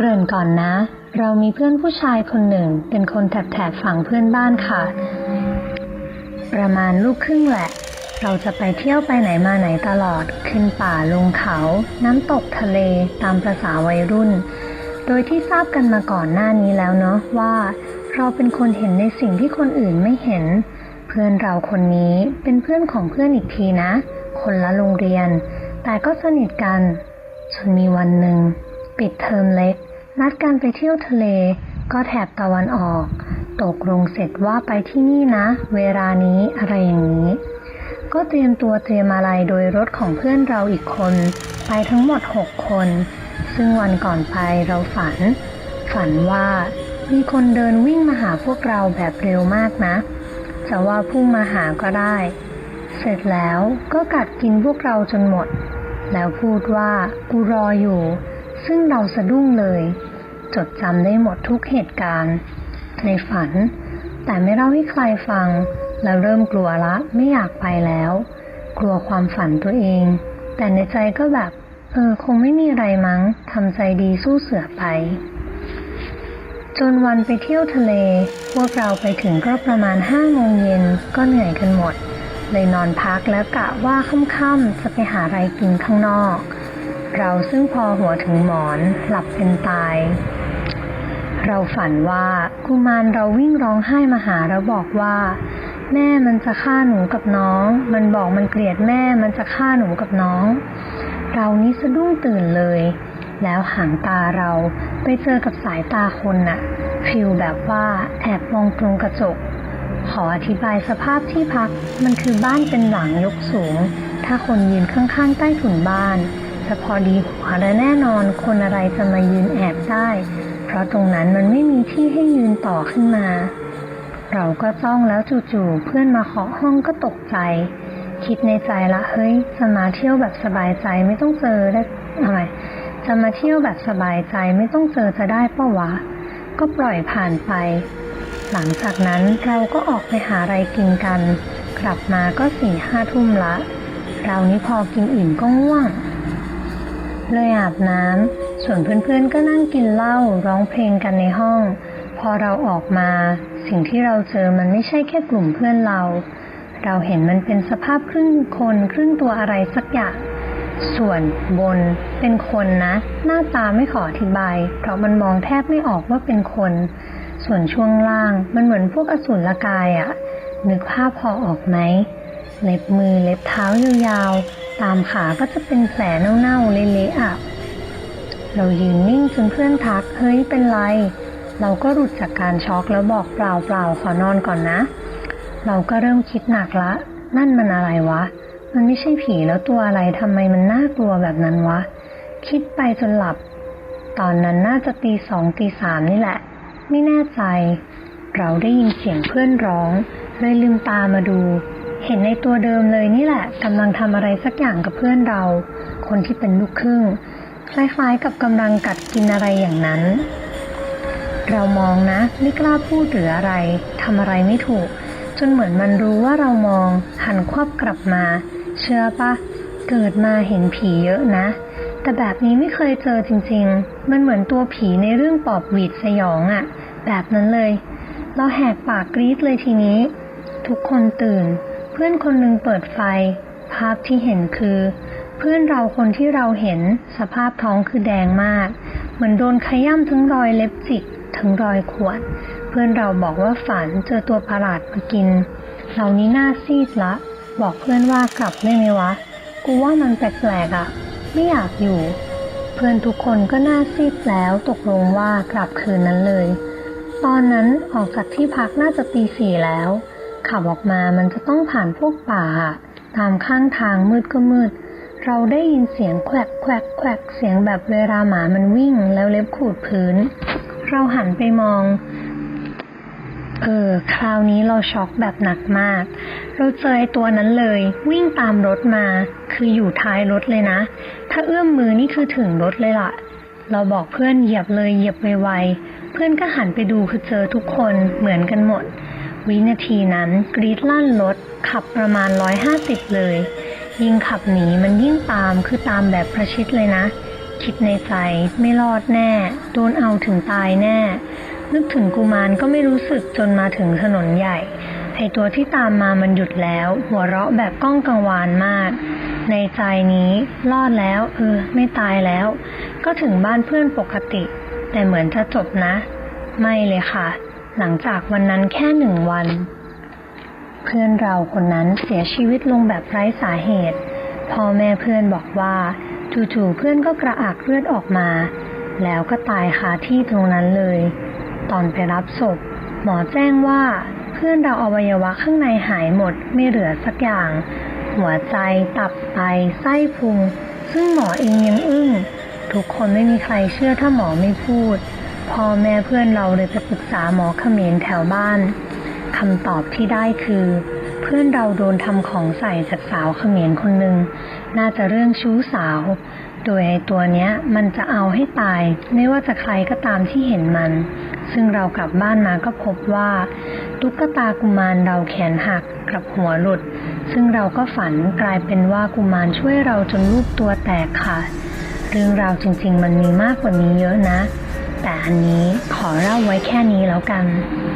เกริ่นก่อนนะ เรามีเพื่อนผู้ชายคนหนึ่ง เป็นคนแถบๆฝั่งเพื่อนบ้านค่ะ ประมาณลูกครึ่งแหละ เราจะไปเที่ยวไปไหนมาไหนตลอด ขึ้นป่าลงเขา น้ำตกทะเลตามประษาวัยรุ่น โดยที่ทราบกันมาก่อนหน้านี้แล้วเนาะว่า เราเป็นคนเห็นในสิ่งที่คนอื่นไม่เห็น เพื่อนเราคนนี้เป็นเพื่อนของเพื่อนอีกทีนะ คนละโรงเรียน แต่ก็สนิทกันจนมีวันหนึ่งปิดเทอมเล็ก นัดกันไปเที่ยวทะเล ก็แถบตะวันออก ตกลงเสร็จว่าไปที่นี่นะ เวลานี้อะไรอย่างนี้ ก็เตรียมตัวเตรียมอะไรโดยรถของเพื่อนเราอีกคน ไปทั้งหมดหกคน ซึ่งวันก่อนไปเราฝัน ฝันว่ามีคนเดินวิ่งมาหาพวกเราแบบเร็วมากนะ จะว่าพุ่งมาหาก็ได้ เสร็จแล้วก็กัดกินพวกเราจนหมด แล้วพูดว่ากูรออยู่ ซึ่งเราสะดุ้งเลย จดจำได้หมดทุกเหตุการณ์ ในฝัน แต่ไม่เล่าให้ใครฟัง แล้วเริ่มกลัวละไม่อยากไปแล้ว กลัวความฝันตัวเอง แต่ในใจก็แบบ เออ คงไม่มีอะไรมั้งทำใจดีสู้เสือไป จนวันไปเที่ยวทะเล พวกเราไปถึงก็ประมาณห้าโมงเย็นก็เหนื่อยกันหมด เลยนอนพักแล้วกะว่าค่ำๆจะไปหาอะไรกินข้างนอก เราซึ่งพอหัวถึงหมอนหลับเป็นตาย เราฝันว่ากุมารเราวิ่งร้องไห้มาหาแล้วบอกว่า แม่มันจะฆ่าหนูกับน้อง มันบอกมันเกลียดแม่มันจะฆ่าหนูกับน้อง เรานี่สะดุ้งตื่นเลย แล้วหางตาเราไปเจอกับสายตาคนน่ะฟิลแบบว่าแอบมองตรงกระจก ขออธิบายสภาพที่พัก มันคือบ้านเป็นหลังยกสูง ถ้าคนยืนข้างๆใต้ถุนบ้าน จะพอดีหัวและแน่นอนคนอะไรจะมายืนแอบได้ เพราะตรงนั้นมันไม่มีที่ให้ยืนต่อขึ้นมา เราก็จ้องแล้วจู่ๆเพื่อนมาเคาะห้องก็ตกใจ คิดในใจละเฮ้ยจะมาเที่ยวแบบสบายใจไม่ต้องเจอได้อะไรจะมาเที่ยวแบบสบายใจไม่ต้องเจอจะได้ปะวะ ก็ปล่อยผ่านไป หลังจากนั้นเราก็ออกไปหาอะไรกินกัน กลับมาก็สี่ห้าทุ่มละ เรานี่พอกินอิ่มก็ง่วง เลยอาบน้ำ ส่วนเพื่อนๆก็นั่งกินเหล้าร้องเพลงกันในห้อง พอเราออกมา สิ่งที่เราเจอมันไม่ใช่แค่กลุ่มเพื่อนเรา เราเห็นมันเป็นสภาพครึ่งคนครึ่งตัวอะไรสักอย่าง ส่วนบนเป็นคนนะ หน้าตาไม่ขออธิบาย เพราะมันมองแทบไม่ออกว่าเป็นคน ส่วนช่วงล่างมันเหมือนพวกอสูรกายอะนึกภาพพอออกไหมเล็บมือเล็บเท้ายาวๆ ตามขาก็จะเป็นแผลเน่าๆเละๆอะเรายืนนิ่งจนเพื่อนทัก เฮ้ยเป็นไร เราก็หลุดจากการช็อกแล้วบอกเปล่าเปล่าๆขอนอนก่อนนะ เราก็เริ่มคิดหนักละ นั่นมันอะไรวะ มันไม่ใช่ผีแล้วตัวอะไรทำไมมันน่ากลัวแบบนั้นวะ คิดไปจนหลับ ตอนนั้นน่าจะตีสองตีสามนี่แหละ ไม่แน่ใจ เราได้ยินเสียงเพื่อนร้อง เลยลืมตามาดู เห็นในตัวเดิมเลยนี่แหละกำลังทำอะไรสักอย่างกับเพื่อนเรา คนที่เป็นลูกครึ่ง คล้ายๆกับกำลังกัดกินอะไรอย่างนั้น เรามองนะไม่กล้าพูดหรืออะไรทำอะไรไม่ถูก จนเหมือนมันรู้ว่าเรามอง หันควับกลับมา เชื่อปะเกิดมาเห็นผีเยอะนะ แต่แบบนี้ไม่เคยเจอจริง ๆ มันเหมือนตัวผีในเรื่องปอบหวีดสยองอะแบบนั้นเลย เราแหกปากกรี๊ดเลยทีนี้ ทุกคนตื่น พื่อนคนหนึ่งเปิดไฟ ภาพที่เห็นคือ เพื่อนเราคนที่เราเห็นสภาพท้องคือแดงมาก เหมือนโดนขย้ำทั้งรอยเล็บจิกทั้งรอยขวด เพื่อนเราบอกว่าฝันเจอตัวประหลาดมากินเรานี้หน้าซีดละ บอกเพื่อนว่ากลับได้ไหมวะ กูว่ามันแปลกๆอะ่ะ ไม่อยากอยู่ เพื่อนทุกคนก็หน้าซีดแล้วตกลงว่ากลับคืนนั้นเลย ตอนนั้นออกจากที่พักน่าจะตีสี่แล้ว ขับออกมามันจะต้องผ่านพวกป่า ตามข้างทางมืดก็มืด เราได้ยินเสียงแควกแควกแควกเสียงแบบเวลาหมามันวิ่งแล้วเล็บขูดพื้น เราหันไปมอง เออ คราวนี้เราช็อกแบบหนักมาก เราเจอไอตัวนั้นเลย วิ่งตามรถมา คืออยู่ท้ายรถเลยนะ ถ้าเอื้อมมือนี่คือถึงรถเลยล่ะ เราบอกเพื่อนเหยียบเลยเหยียบไวๆเพื่อนก็หันไปดูคือเจอทุกคนเหมือนกันหมด วินาทีนั้นกรีดลั่นรถขับประมาณร้อยห้าสิบเลย ยิ่งขับหนีมันยิ่งตามคือตามแบบประชิดเลยนะ คิดในใจไม่รอดแน่ โดนเอาถึงตายแน่ นึกถึงกุมารก็ไม่รู้สึกจนมาถึงถนนใหญ่ไอตัวที่ตามมามันหยุดแล้ว หัวเราะแบบก้องกังวานมาก ในใจนี้รอดแล้วเออไม่ตายแล้ว ก็ถึงบ้านเพื่อนปกติ แต่เหมือนจะจบนะ ไม่เลยค่ะ หลังจากวันนั้นแค่หนึ่งวัน เพื่อนเราคนนั้นเสียชีวิตลงแบบไร้สาเหตุ พ่อแม่เพื่อนบอกว่าจู่ๆเพื่อนก็กระอักเลือดออกมา แล้วก็ตายคาที่ตรงนั้นเลย ตอนไปรับศพ หมอแจ้งว่าเพื่อนเราอวัยวะข้างในหายหมดไม่เหลือสักอย่าง หัวใจ ตับไตไส้พุง ซึ่งหมอเองยังอึ้งทุกคนไม่มีใครเชื่อถ้าหมอไม่พูด พ่อแม่เพื่อนเราเลยไปปรึกษาหมอเขมรแถวบ้านคำตอบที่ได้คือ เพื่อนเราโดนทำของใส่จากสาวเขมรคนหนึ่งน่าจะเรื่องชู้สาว โดยไอตัวเนี้ยมันจะเอาให้ตาย ไม่ว่าจะใครก็ตามที่เห็นมัน ซึ่งเรากลับบ้านมาก็พบว่าตุ๊กตากุมารเราแขนหักกับหัวหลุด ซึ่งเราก็ฝันกลายเป็นว่ากุมารช่วยเราจนลูกตัวแตกค่ะ เรื่องราวจริง ๆ มันมีมากกว่านี้เยอะนะ แต่อันนี้ขอเล่าไว้แค่นี้แล้วกัน